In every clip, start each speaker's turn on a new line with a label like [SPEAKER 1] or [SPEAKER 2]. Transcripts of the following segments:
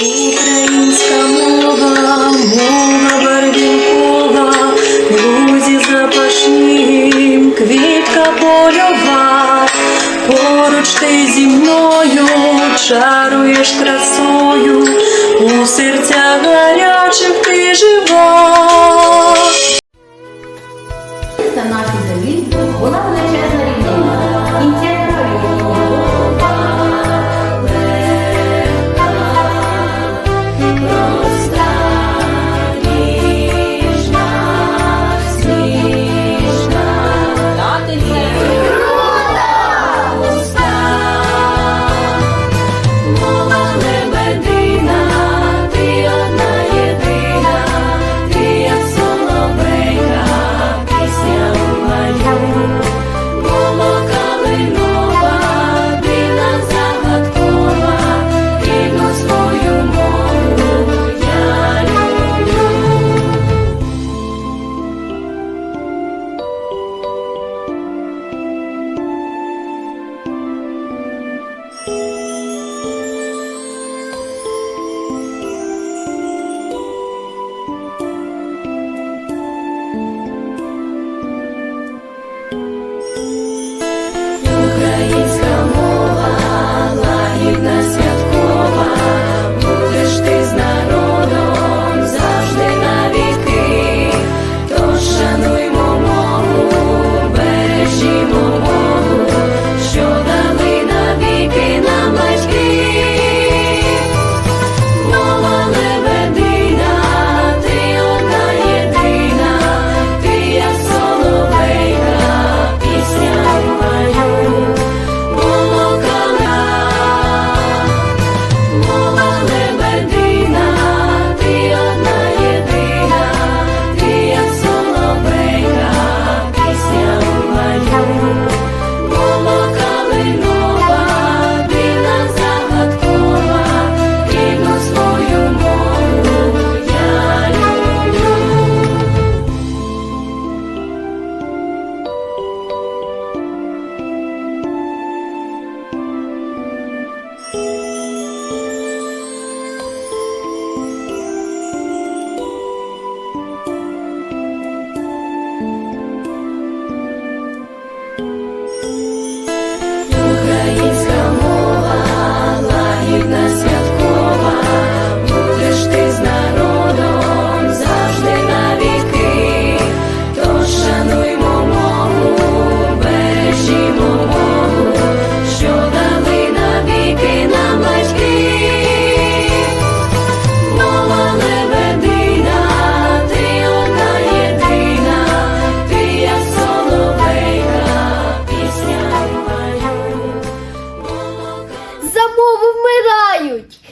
[SPEAKER 1] Українська мова, мова барвінкова, лузі запашні, квітка польова, поруч ти зі мною чаруєш красою, у серця гарячих ти
[SPEAKER 2] жива.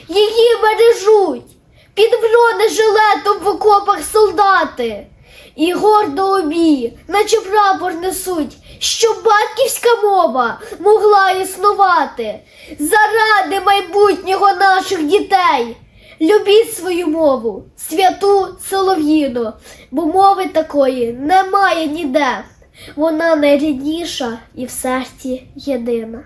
[SPEAKER 2] її бережуть, під бронежилетом в окопах солдати, і гордо обі, наче прапор несуть, щоб батьківська мова могла існувати заради майбутнього наших дітей. Любіть свою мову, святу солов'їну, бо мови такої немає ніде. Вона найрідніша і в серці єдина.